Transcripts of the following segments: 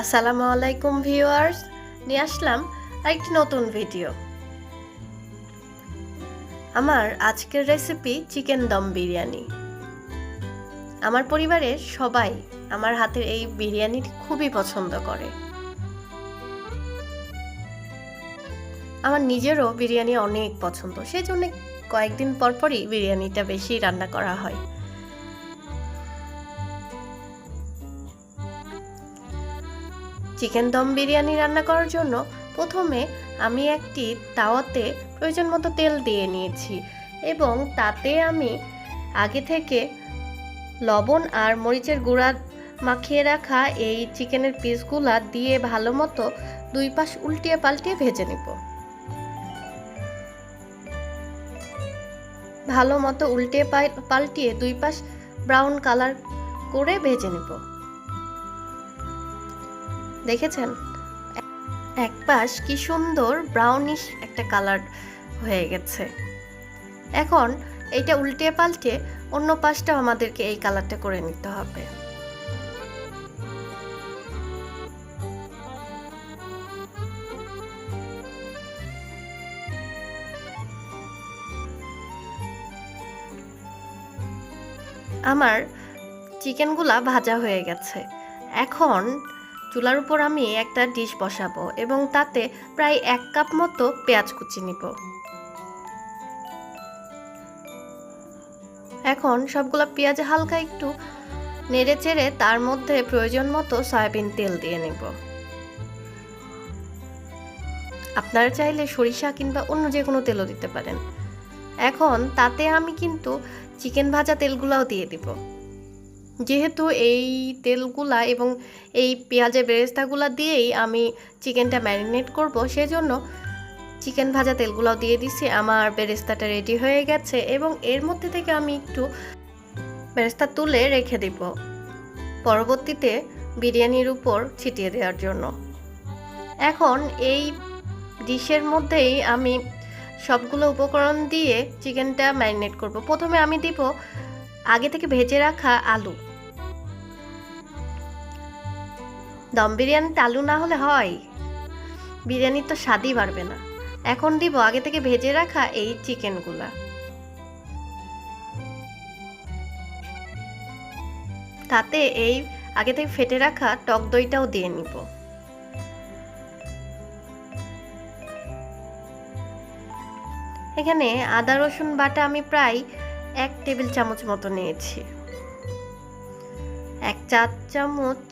আসসালামু আলাইকুম ভিউয়ার্স, নিয়ে আসলাম আরেকটি নতুন ভিডিও। আমার আজকের রেসিপি চিকেন দম বিরিয়ানি। আমার পরিবারের সবাই আমার হাতের এই বিরিয়ানিটি খুবই পছন্দ করে। আমার নিজেরও বিরিয়ানি অনেক পছন্দ সেই জন্য কয়েকদিন পর পরই বিরিয়ানিটা বেশি রান্না করা হয়। চিকেন দম বিরিয়ানি রান্না করার জন্য প্রথমে আমি একটি তাওয়াতে প্রয়োজন মতো তেল দিয়ে নিয়েছি এবং তাতে আমি আগে থেকে লবণ আর মরিচের গুঁড়া মাখিয়ে রাখা এই চিকেনের পিসগুলা দিয়ে ভালো মতো দুই পাশ উল্টিয়ে পাল্টিয়ে ভেজে নিব। ভালো মতো উল্টিয়ে পাল্টিয়ে দুই পাশ ব্রাউন কালার করে ভেজে নিব। দেখেছেন? এক পাশ কি সুন্দর ব্রাউনিশ একটা কালার হয়ে গেছে। এখন এইটা উল্টে পাল্টে অন্য পাশটা আমাদেরকে এই কালারটা করে নিতে হবে। আমার চিকেনগুলা ভাজা হয়ে গেছে। এখন চুলার উপর আমি একটা ডিশ বসাবো এবং তাতে প্রায় এক কাপ মতো পেঁয়াজ কুচি নিব। এখন সবগুলো পেঁয়াজ হালকা একটু নেড়ে চেড়ে তার মধ্যে প্রয়োজন মতো সয়াবিন তেল দিয়ে নেব। আপনারা চাইলে সরিষা কিংবা অন্য যে কোনো তেলও দিতে পারেন। এখন তাতে আমি কিন্তু চিকেন ভাজা তেলগুলাও দিয়ে দিব। যেহেতু এই তেলগুলা এবং এই পেঁয়াজের বেরেস্তাগুলা দিয়েই আমি চিকেনটা ম্যারিনেট করব, সেজন্য চিকেন ভাজা তেলগুলাও দিয়ে দিছি। আমার বেরেস্তাটা রেডি হয়ে গেছে এবং এর মধ্যে থেকে আমি একটু বেরেস্তা তুলে রেখে দিব পরবর্তীতে বিরিয়ানির উপর ছিটিয়ে দেওয়ার জন্য। এখন এই ডিশের মধ্যেই আমি সবগুলো উপকরণ দিয়ে চিকেনটা ম্যারিনেট করব। প্রথমে আমি দিব আগে থেকে ভেজে রাখা আলু। দম বিরিয়ানিতে আলু না হলে হয়। বিরিয়ানির তো স্বাদই বাড়বে না। এখন দিব আগে থেকে ভেজে রাখা এই চিকেনগুলা। তাতে এই আগে থেকে ফেটে রাখা টক দইটাও দিয়ে নিব। এখানে আদা, রসুন, বাটা আমি প্রায় এক টেবিল চামচ মতো নিয়েছি। এক চা চামচ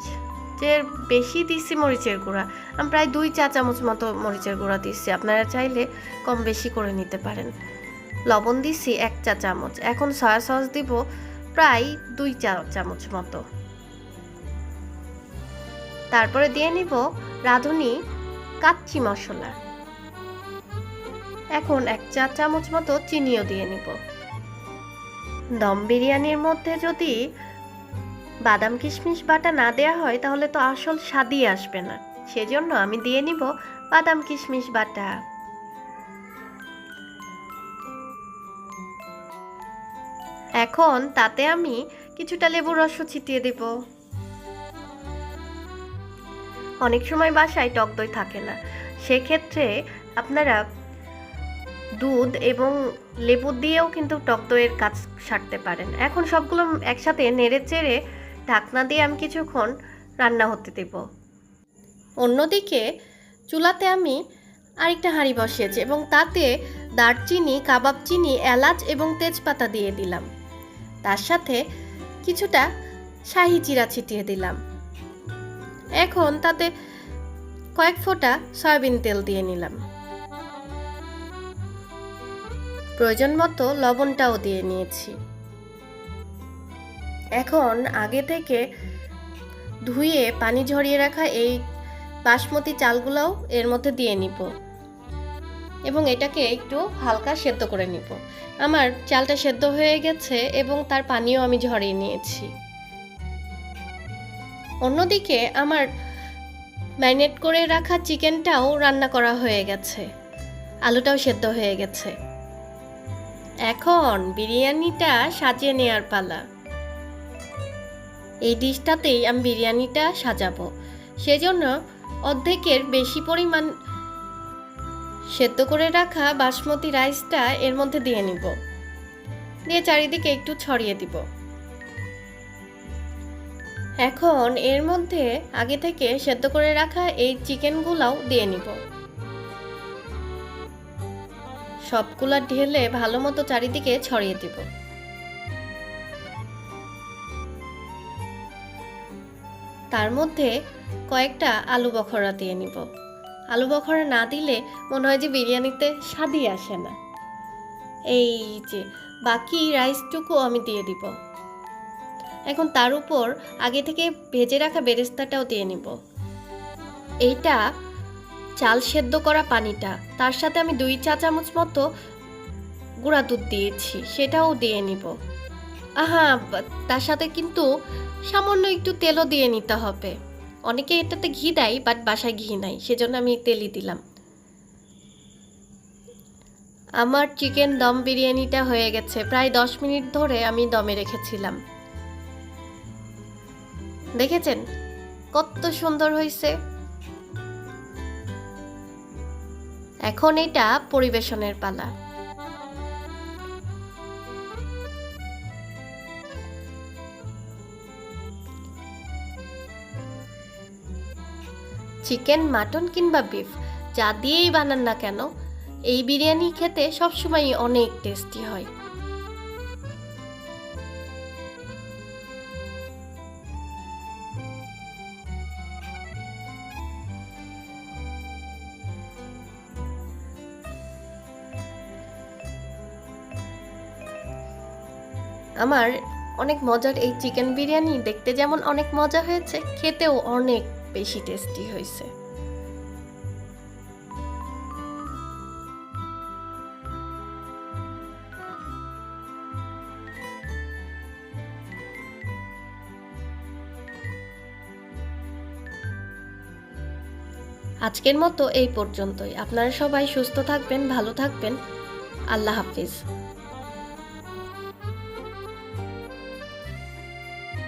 এর বেশি দিচ্ছি মরিচের গুঁড়া। আমি প্রায় দুই চা চামচ মতো মরিচের গুঁড়া দিচ্ছি আপনারা চাইলে কম বেশি করে নিতে পারেন। লবণ দিচ্ছি এক চা চামচ। এখন সয়া সস দিব প্রায় দুই চা চামচ মতো। তারপরে দিয়ে নিব রাঁধুনি কাচ্চি মশলা। এখন এক চা চামচ মতো চিনিও দিয়ে নিব। দম বিরিয়ানির মধ্যে যদি বাদাম কিশমিশ বাটা না দেয়া হয়, তাহলে তো আসল স্বাদই আসবে না। সেজন্য আমি দিয়ে নিব বাদাম কিশমিশ বাটা। এখন তাতে আমি কিছুটা লেবুর রসও ছিটিয়ে দেব। অনেক সময় বাসায় টক দই থাকে না। সেক্ষেত্রে আপনারা দুধ এবং লেবু দিয়েও কিন্তু টক দইয়ের কাজ সারতে পারেন। এখন সবগুলো একসাথে নেড়ে চেড়ে ঢাকনা দিয়ে আমি কিছুক্ষণ রান্না হতে দেব। অন্যদিকে চুলাতে আমি আরেকটা হাঁড়ি বসিয়েছি এবং তাতে দারচিনি, কাবাব চিনি, এলাচ এবং তেজপাতা দিয়ে দিলাম। তার সাথে কিছুটা শাহি চিরা ছিটিয়ে দিলাম। এখন তাতে কয়েক ফোঁটা সয়াবিন তেল দিয়ে নিলাম। প্রয়োজন মতো লবণটাও দিয়ে নিয়েছি। এখন আগে থেকে ধুয়ে পানি ঝরিয়ে রাখা এই বাসমতি চালগুলোও এর মধ্যে দিয়ে নিব। এবং এটাকে একটু হালকা সেদ্ধ করে নিব। আমার চালটা সেদ্ধ হয়ে গেছে এবং তার পানিও আমি ঝরিয়ে নিয়েছি। অন্যদিকে আমার ম্যারিনেট করে রাখা চিকেনটাও রান্না করা হয়ে গেছে। আলুটাও সেদ্ধ হয়ে গেছে। এখন বিরিয়ানিটা সাজিয়ে নেওয়ার পালা। এই ডিশটাতেই আমি বিরিয়ানিটা সাজাবো। সেজন্য অর্ধেকের বেশি পরিমাণ সেদ্ধ করে রাখা বাসমতি রাইসটা এর মধ্যে দিয়ে নিব। দিয়ে চারিদিকে একটু ছড়িয়ে দিব। এখন এর মধ্যে আগে থেকে সেদ্ধ করে রাখা এই চিকেনগুলাও দিয়ে নিব। সবগুলা ঢেলে ভালো মতো চারিদিকে ছড়িয়ে দিব। তার মধ্যে কয়েকটা আলু বখরা দিয়ে নিব। আলু বখরা না দিলে মনে হয় যে বিরিয়ানিতে স্বাদই আসে না। এই যে বাকি রাইসটুকু আমি দিয়ে দিব। এখন তার উপর আগে থেকে ভেজে রাখা বেরেস্তাটাও দিয়ে নিব। এইটা চাল সেদ্ধ করা পানিটা, তার সাথে আমি দুই চা চামচ মতো গুঁড়া দুধ দিয়েছি, সেটাও দিয়ে নিব। আহা তার সাথে কিন্তু সামান্য একটু তেলও দিয়ে নিতে হবে। অনেকে এটাতে ঘি দেয় বাট বাসায় ঘি নাই, সেজন্য আমি তেলই দিলাম। আমার চিকেন দম বিরিয়ানিটা হয়ে গেছে। প্রায় দশ মিনিট ধরে আমি দমে রেখেছিলাম। দেখেছেন? কত সুন্দর হয়েছে এখন এটা পরিবেশনের পালা। চিকেন মাটন কিংবা বিফ যা দিয়েই বানান না কেন, এই বিরিয়ানি খেতে সবসময় অনেক টেস্টি হয়। আমার অনেক মজার এই চিকেন বিরিয়ানি দেখতে যেমন অনেক মজা হয়েছে, খেতেও অনেক বেশি টেস্টি হয়েছে। আজকের মতো এই পর্যন্তই। আপনারা সবাই সুস্থ থাকবেন, ভালো থাকবেন। আল্লাহ হাফিজ।